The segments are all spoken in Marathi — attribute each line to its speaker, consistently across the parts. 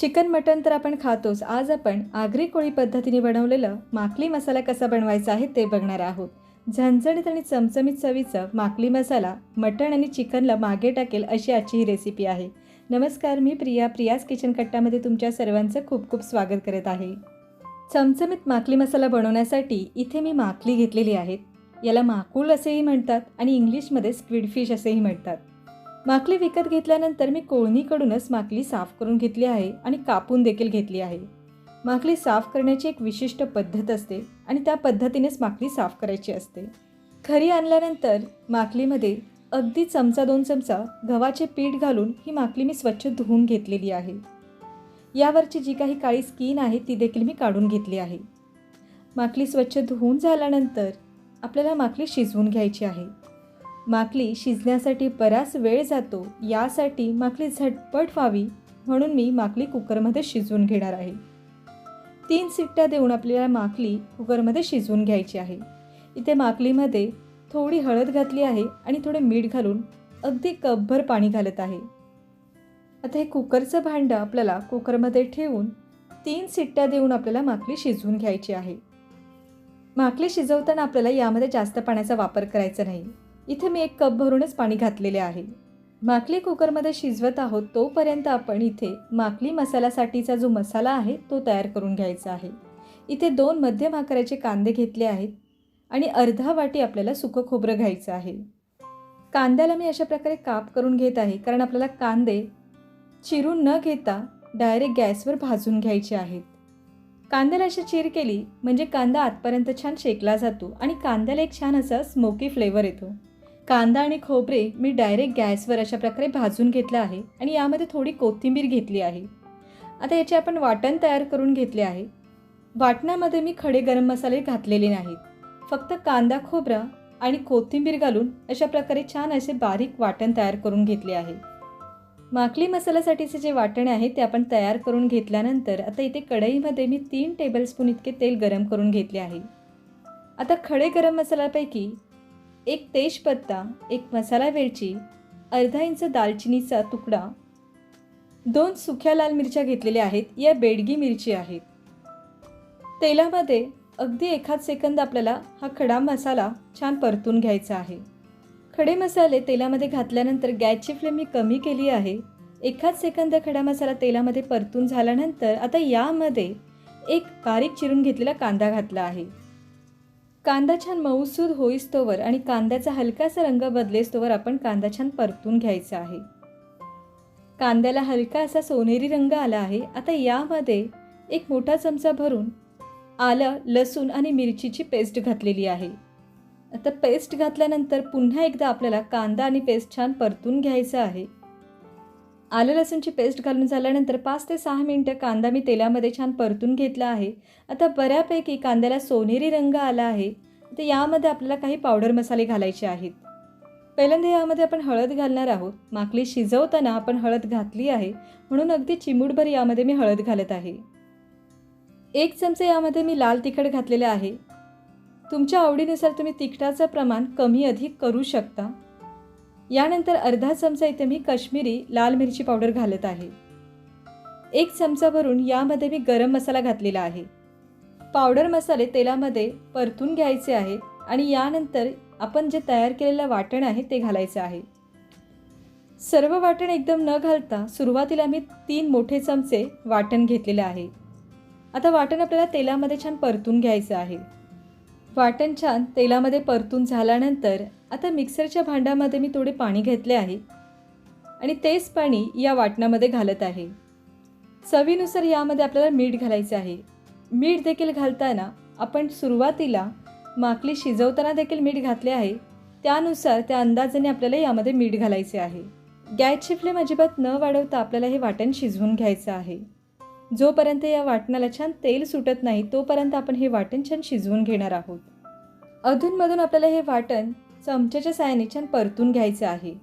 Speaker 1: चिकन मटन तर आपण खातोच. आज आपण आगरी कोळी पद्धतीने बनवलेलं माकली मसाला कसा बनवायचा आहे ते बघणार आहोत. झणझणीत आणि चमचमीत चवीचं माकली मसाला मटण आणि चिकनला मागे टाकेल अशी आजची ही रेसिपी आहे. नमस्कार मी प्रिया. प्रियाज किचन कट्टामध्ये तुमच्या सर्वांचं खूप खूप स्वागत करत आहे. चमचमीत माकली मसाला बनवण्यासाठी इथे मी माकली घेतलेली आहेत याला माकूल असेही म्हणतात आणि इंग्लिशमध्ये स्क्विड फिश असेही म्हणतात. माकली विकत घेतल्यानंतर मी कोळणीकडूनच माकली साफ करून घेतली आहे आणि कापून देखील घेतली आहे. माकली साफ करण्याची एक विशिष्ट पद्धत असते आणि त्या पद्धतीनेच माकली साफ करायची असते. खरी आणल्यानंतर माकलीमध्ये अगदी चमचा दोन चमचा गव्हाचे पीठ घालून ही माकली मी स्वच्छ धुवून घेतलेली आहे. यावरची जी काही काळी स्किन आहे ती देखील मी काढून घेतली आहे. माकली स्वच्छ धुवून झाल्यानंतर आपल्याला माकली शिजवून घ्यायची आहे. माकली शिजण्यासाठी बराच वेळ जातो यासाठी माकली झटपट व्हावी म्हणून मी माकली कुकरमध्ये शिजवून घेणार आहे. तीन सिट्ट्या देऊन आपल्याला माकली कुकरमध्ये शिजवून घ्यायची आहे. इथे माकलीमध्ये थोडी हळद घातली आहे आणि थोडे मीठ घालून अगदी कपभर पाणी घालत आहे. आता हे कुकरचं भांडं आपल्याला कुकरमध्ये ठेवून तीन सिट्ट्या देऊन आपल्याला माकली शिजवून घ्यायची आहे. माकली शिजवताना आपल्याला यामध्ये जास्त पाण्याचा वापर करायचा नाही. इथे मी एक कप भरूनच पाणी घातलेले आहे. माकली कुकरमध्ये शिजवत आहोत तोपर्यंत आपण इथे माकली मसाल्यासाठीचा जो मसाला आहे तो तयार करून घ्यायचा आहे. इथे दोन मध्यम आकाराचे कांदे घेतले आहेत आणि अर्धा वाटी आपल्याला सुकं खोबरं घ्यायचं आहे. कांद्याला मी अशा प्रकारे काप करून घेत आहे कारण आपल्याला कांदे चिरून न घेता डायरेक्ट गॅसवर भाजून घ्यायचे आहेत. कांद्याला अशी चीर केली म्हणजे कांदा आतपर्यंत छान शेकला जातो आणि कांद्याला एक छान असा स्मोकी फ्लेवर येतो. कांदा आणि खोबरे मी डायरेक्ट गॅसवर अशा प्रकारे भाजून घेतलं आहे आणि यामध्ये थोडी कोथिंबीर घेतली आहे. आता याचे आपण वाटण तयार करून घेतले आहे. वाटणामध्ये मी खडे गरम मसाले घातलेले नाहीत. फक्त कांदा खोबरा आणि कोथिंबीर घालून अशा प्रकारे छान असे बारीक वाटण तयार करून घेतले आहे. माकली मसाल्यासाठीचे जे वाटण आहे ते आपण तयार करून घेतल्यानंतर आता इथे कढईमध्ये मी तीन टेबलस्पून इतके तेल गरम करून घेतले आहे. आता खडे गरम मसाल्यापैकी एक तेजपत्ता एक मसाला वेलची अर्धा इंच दालचिनीचा तुकडा दोन सुक्या लाल मिरच्या घेतलेल्या आहेत या बेडगी मिरची आहेत. तेलामध्ये अगदी एखाद सेकंद आपल्याला हा खडा मसाला छान परतून घ्यायचा आहे. खडे मसाले तेलामध्ये घातल्यानंतर गॅसची फ्लेम मी कमी केली आहे. एखाद सेकंद खडा मसाला तेलामध्ये परतून झाल्यानंतर आता यामध्ये एक बारीक चिरून घेतलेला कांदा घातला आहे. कांदा छान मऊसूद होईस्तोवर आणि कांद्याचा हलकासा रंग बदलेस्तोवर आपण कांदा छान परतून घ्यायचा आहे. कांद्याला हलका असा सोनेरी रंग आला आहे. आता यामध्ये एक मोठा चमचा भरून आलं लसूण आणि मिरचीची पेस्ट घातलेली आहे. आता पेस्ट घातल्यानंतर पुन्हा एकदा आपल्याला कांदा आणि पेस्ट छान परतून घ्यायचं आहे. आलं लसूणची पेस्ट घालून झाल्यानंतर पाच ते सहा मिनटं कांदा मी तेलामध्ये छान परतून घेतला आहे. आता बऱ्यापैकी कांद्याला सोनेरी रंग आला आहे. तर यामध्ये आपल्याला काही पावडर मसाले घालायचे आहेत. पहिल्यांदा यामध्ये आपण हळद घालणार आहोत. माकली शिजवताना आपण हळद घातली आहे. म्हणून अगदी चिमूटभर यामध्ये मी हळद घालत आहे. एक चमचे यामध्ये मी लाल तिखट घातलेले आहे. तुमच्या आवडीनुसार तुम्ही तिखटाचं प्रमाण कमी अधिक करू शकता. यानंतर अर्धा चमचा इथे मी काश्मीरी लाल मिरची पावडर घालत आहे. एक चमचा भरून यामध्ये मी गरम मसाला घातलेला आहे. पावडर मसाले तेलामध्ये परतून घ्यायचे आहेत आणि यानंतर आपण जे तयार केलेलं वाटण आहे ते घालायचं आहे. सर्व वाटण एकदम न घालता सुरुवातीला मी तीन मोठे चमचे वाटण घेतलेले आहे. आता वाटण आपल्याला तेलामध्ये छान परतून घ्यायचं आहे. वाटण छान तेलामध्ये परतून झाल्यानंतर आता मिक्सरच्या भांड्यामध्ये मी थोडे पाणी घेतले आहे. आणि तेच पाणी या वाटणामध्ये घालत आहे. चवीनुसार यामध्ये आपल्याला मीठ घालायचं आहे. मीठ देखील घालताना आपण सुरुवातीला माकली शिजवताना देखील मीठ घातले आहे. त्यानुसार त्या अंदाजाने आपल्याला यामध्ये मीठ घालायचे आहे. गॅसची फ्लेम अजिबात न वाढवता आपल्याला हे वाटण शिजवून घ्यायचं आहे. जोपर्यंत या वाटणाला छान तेल सुटत नाही तोपर्यंत आपण हे वाटण छान शिजवून घेणार आहोत. अधूनमधून आपल्याला हे वाटण चमच्याच्या साहाय्याने छान परतून घ्यायचं आहे.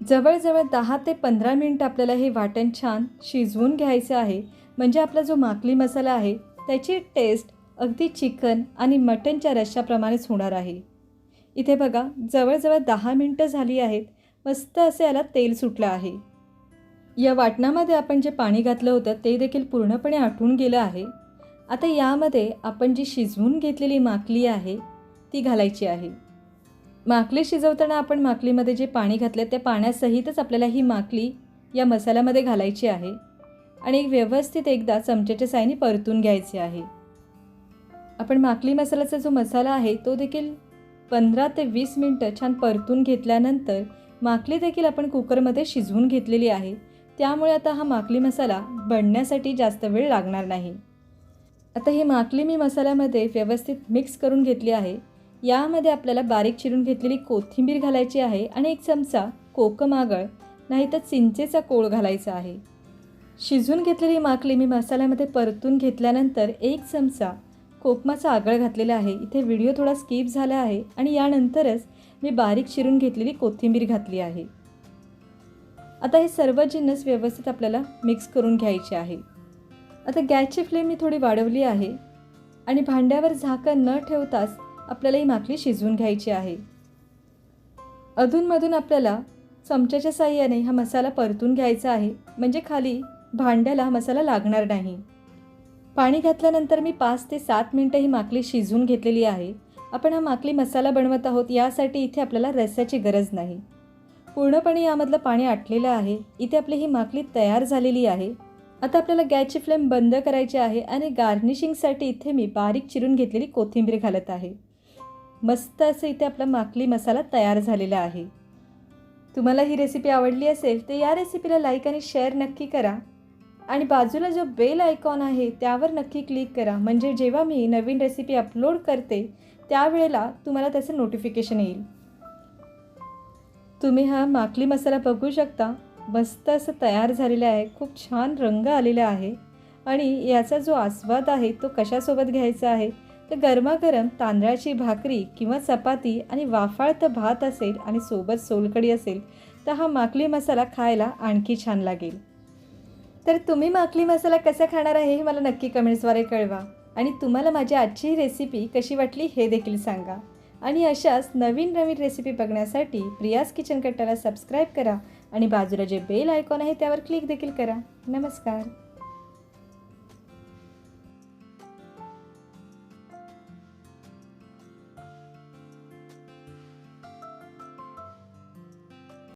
Speaker 1: जवळजवळ दहा ते पंधरा मिनटं आपल्याला हे वाटण छान शिजवून घ्यायचं आहे. म्हणजे आपला जो माकली मसाला आहे त्याची टेस्ट अगदी चिकन आणि मटनच्या रश्शाप्रमाणेच होणार आहे. इथे बघा जवळजवळ दहा मिनटं झाली आहेत. मस्त असे याला तेल सुटलं आहे. या वाटणामध्ये आपण जे पाणी घातलं होतं ते देखील पूर्णपणे आटून गेलं आहे. आता यामध्ये आपण जी शिजवून घेतलेली माकली आहे ती घालायची आहे. माकली शिजवताना आपण माकलीमध्ये जे पाणी घातलं त्या पाण्यासहितच आपल्याला ही माकली या मसाल्यामध्ये घालायची आहे. आणि व्यवस्थित एकदा चमच्याच्या साहाय्याने परतून घ्यायचे आहे. आपण माकली मसाल्याचा जो मसाला आहे तो देखील पंधरा ते वीस मिनटं छान परतून घेतल्यानंतर माकली देखील आपण कुकरमध्ये शिजवून घेतलेली आहे. त्यामुळे आता हा माकली मसाला बनण्यासाठी जास्त वेळ लागणार नाही. आता ही माकली मी मसाल्यामध्ये व्यवस्थित मिक्स करून घेतली आहे. यामध्ये आपल्याला बारीक चिरून घेतलेली कोथिंबीर घालायची आहे आणि एक चमचा कोकम आगळ नाहीतर चिंचेचा कोळ घालायचा आहे. शिजून घेतलेली माकली मी मसाल्यामध्ये परतून घेतल्यानंतर एक चमचा कोकमाचा आगळ घातलेला आहे. इथे व्हिडिओ थोडा स्किप झाला आहे आणि यानंतरच मी बारीक चिरून घेतलेली कोथिंबीर घातली आहे. आता हे सर्व जिन्नस व्यवस्थित आपल्याला मिक्स करून घ्यायचे आहे. आता गॅसची फ्लेम मी थोडी वाढवली आहे आणि भांड्यावर झाकण न ठेवताच आपल्याला ही माकली शिजवून घ्यायची आहे. अधूनमधून आपल्याला चमच्याच्या साह्याने हा मसाला परतून घ्यायचा आहे. म्हणजे खाली भांड्याला हा मसाला लागणार नाही. पाणी घातल्यानंतर मी पाच ते सात मिनटं ही माकली शिजवून घेतलेली आहे. आपण हा माकली मसाला बनवत आहोत यासाठी इथे आपल्याला रस्याची गरज नाही. पूर्णपणे यामधलं पाणी आटलेलं आहे. इथे आपली ही माकली तयार झालेली आहे. आता आपल्याला गॅसची फ्लेम बंद करायची आहे आणि गार्निशिंगसाठी इथे मी बारीक चिरून घेतलेली कोथिंबीर घालत आहे. मस्त असं इथे आपला माकली मसाला तयार झालेला आहे. तुम्हाला ही रेसिपी आवडली असेल तर या रेसिपीला लाईक आणि शेअर नक्की करा. आणि बाजूला जो बेल आयकॉन आहे त्यावर नक्की क्लिक करा. म्हणजे जेव्हा मी नवीन रेसिपी अपलोड करते त्यावेळेला तुम्हाला त्याचं नोटिफिकेशन येईल. तुम्ही हा माकली मसाला बघू शकता. मस्त असं तयार झालेलं आहे. खूप छान रंग आलेला आहे. आणि याचा जो आस्वाद आहे तो कशासोबत घ्यायचा आहे? तर गरमागरम तांदळाची भाकरी किंवा चपाती आणि वाफाळत भात असेल आणि सोबत सोलकडी असेल तर हा माकली मसाला खायला आणखी छान लागेल. तर तुम्ही माकली मसाला कसा खाणार आहे हे मला नक्की कमेंट्सद्वारे कळवा. आणि तुम्हाला माझी आजची रेसिपी कशी वाटली हे देखील सांगा. आणि अशाच नवीन नवीन रेसिपी बघण्यासाठी प्रियास किचन कट्टाला सबस्क्राईब करा आणि बाजूला जे बेल आयकॉन आहे त्यावर क्लिक देखील करा. नमस्कार.